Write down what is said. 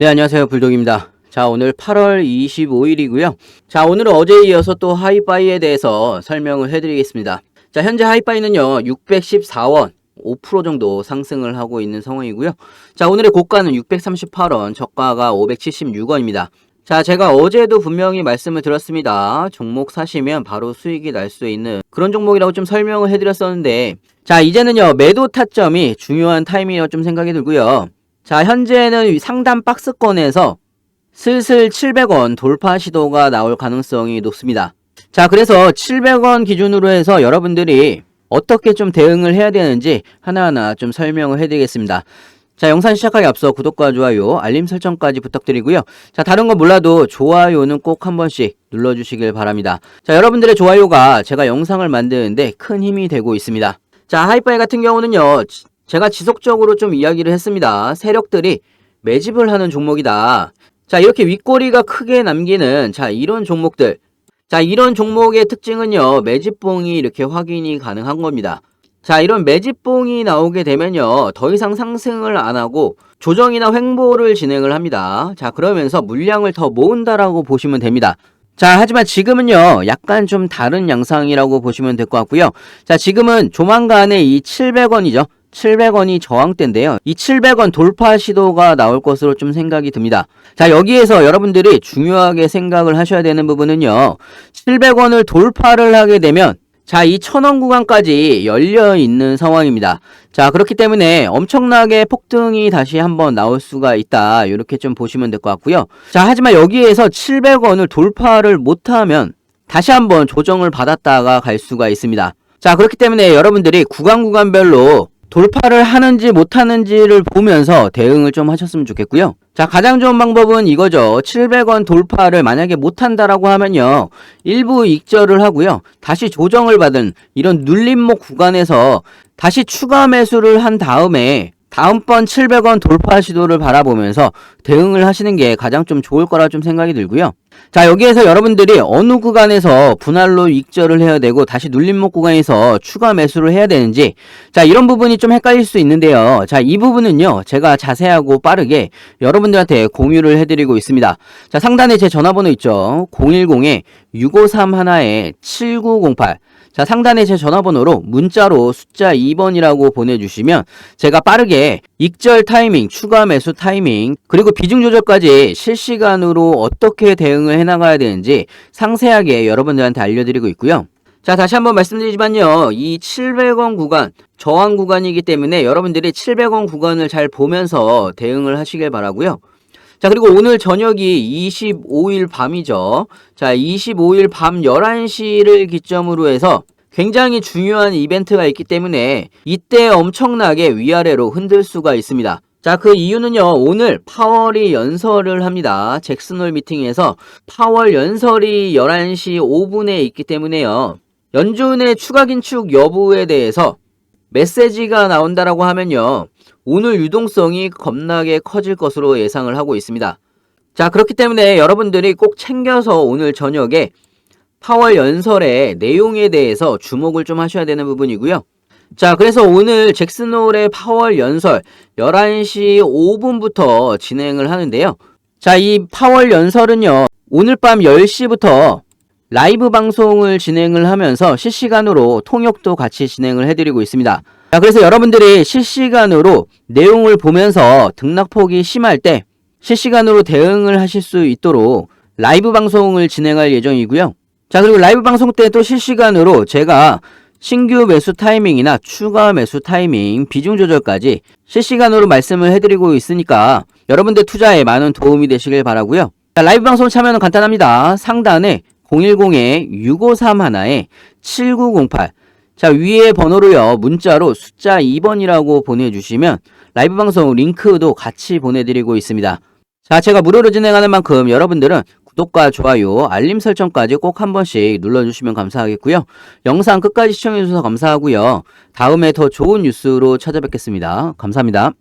네, 안녕하세요. 불독입니다. 자, 오늘 8월 25일이고요. 자, 오늘은 어제에 이어서 또 하이바이에 대해서 설명을 해드리겠습니다. 자, 현재 하이바이는요, 614원, 5% 정도 상승을 하고 있는 상황이고요. 자, 오늘의 고가는 638원, 저가가 576원입니다. 자, 제가 어제도 분명히 말씀을 드렸습니다. 종목 사시면 바로 수익이 날 수 있는 그런 종목이라고 좀 설명을 해드렸었는데, 자, 이제는요, 매도 타점이 중요한 타이밍이라고 좀 생각이 들고요. 자, 현재는 상단 박스권에서 슬슬 700원 돌파 시도가 나올 가능성이 높습니다. 자, 그래서 700원 기준으로 해서 여러분들이 어떻게 좀 대응을 해야 되는지 하나하나 좀 설명을 해드리겠습니다. 자, 영상 시작하기 앞서 구독과 좋아요, 알림 설정까지 부탁드리고요. 자, 다른 거 몰라도 좋아요는 꼭 한 번씩 눌러주시길 바랍니다. 자, 여러분들의 좋아요가 제가 영상을 만드는데 큰 힘이 되고 있습니다. 자, 하이파이 같은 경우는요, 지- 제가 지속적으로 좀 이야기를 했습니다. 세력들이 매집을 하는 종목이다. 자, 이렇게 윗꼬리가 크게 남기는, 자, 이런 종목들. 자, 이런 종목의 특징은요, 매집봉이 이렇게 확인이 가능한 겁니다. 자, 이런 매집봉이 나오게 되면요, 더 이상 상승을 안 하고 조정이나 횡보를 진행을 합니다. 자, 그러면서 물량을 더 모은다라고 보시면 됩니다. 자, 하지만 지금은요, 약간 좀 다른 양상이라고 보시면 될 것 같고요. 자, 지금은 조만간에 이 700원이죠. 700원이 저항대인데요. 이 700원 돌파 시도가 나올 것으로 좀 생각이 듭니다. 자, 여기에서 여러분들이 중요하게 생각을 하셔야 되는 부분은요. 700원을 돌파를 하게 되면 자, 이 천원 구간까지 열려 있는 상황입니다. 자, 그렇기 때문에 엄청나게 폭등이 다시 한번 나올 수가 있다. 이렇게 좀 보시면 될 것 같고요. 자, 하지만 여기에서 700원을 돌파를 못하면 다시 한번 조정을 받았다가 갈 수가 있습니다. 자, 그렇기 때문에 여러분들이 구간 구간별로 돌파를 하는지 못하는지를 보면서 대응을 좀 하셨으면 좋겠고요. 자, 가장 좋은 방법은 이거죠. 700원 돌파를 만약에 못한다라고 하면요. 일부 익절을 하고요. 다시 조정을 받은 이런 눌림목 구간에서 다시 추가 매수를 한 다음에 다음번 700원 돌파 시도를 바라보면서 대응을 하시는 게 가장 좀 좋을 거라 좀 생각이 들고요. 자, 여기에서 여러분들이 어느 구간에서 분할로 익절을 해야 되고 다시 눌림목 구간에서 추가 매수를 해야 되는지 자, 이런 부분이 좀 헷갈릴 수 있는데요. 자, 이 부분은요. 제가 자세하고 빠르게 여러분들한테 공유를 해드리고 있습니다. 자, 상단에 제 전화번호 있죠. 010에 653 하나에 7908 자, 상단에 제 전화번호로 문자로 숫자 2번이라고 보내주시면 제가 빠르게 익절 타이밍, 추가 매수 타이밍, 그리고 비중 조절까지 실시간으로 어떻게 대응을 해나가야 되는지 상세하게 여러분들한테 알려드리고 있고요. 자, 다시 한번 말씀드리지만요. 이 700원 구간, 저항 구간이기 때문에 여러분들이 700원 구간을 잘 보면서 대응을 하시길 바라고요. 자, 그리고 오늘 저녁이 25일 밤이죠. 자, 25일 밤 11시를 기점으로 해서 굉장히 중요한 이벤트가 있기 때문에 이때 엄청나게 위아래로 흔들 수가 있습니다. 자, 그 이유는요, 오늘 파월이 연설을 합니다. 잭슨홀 미팅에서 파월 연설이 11시 5분에 있기 때문에요. 연준의 추가 긴축 여부에 대해서 메시지가 나온다라고 하면요. 오늘 유동성이 겁나게 커질 것으로 예상을 하고 있습니다. 자, 그렇기 때문에 여러분들이 꼭 챙겨서 오늘 저녁에 파월 연설의 내용에 대해서 주목을 좀 하셔야 되는 부분이고요. 자, 그래서 오늘 잭슨홀의 파월 연설 11시 5분부터 진행을 하는데요. 자, 이 파월 연설은요. 오늘 밤 10시부터 라이브 방송을 진행을 하면서 실시간으로 통역도 같이 진행을 해드리고 있습니다. 자, 그래서 여러분들이 실시간으로 내용을 보면서 등락폭이 심할 때 실시간으로 대응을 하실 수 있도록 라이브 방송을 진행할 예정이고요. 자, 그리고 라이브 방송 때 또 실시간으로 제가 신규 매수 타이밍이나 추가 매수 타이밍, 비중 조절까지 실시간으로 말씀을 해드리고 있으니까 여러분들 투자에 많은 도움이 되시길 바라고요. 자, 라이브 방송 참여는 간단합니다. 상단에 010에 653 하나에 7908 자, 위에 번호로요, 문자로 숫자 2번이라고 보내주시면 라이브 방송 링크도 같이 보내드리고 있습니다. 자, 제가 무료로 진행하는 만큼 여러분들은 구독과 좋아요, 알림 설정까지 꼭 한 번씩 눌러주시면 감사하겠고요. 영상 끝까지 시청해주셔서 감사하고요. 다음에 더 좋은 뉴스로 찾아뵙겠습니다. 감사합니다.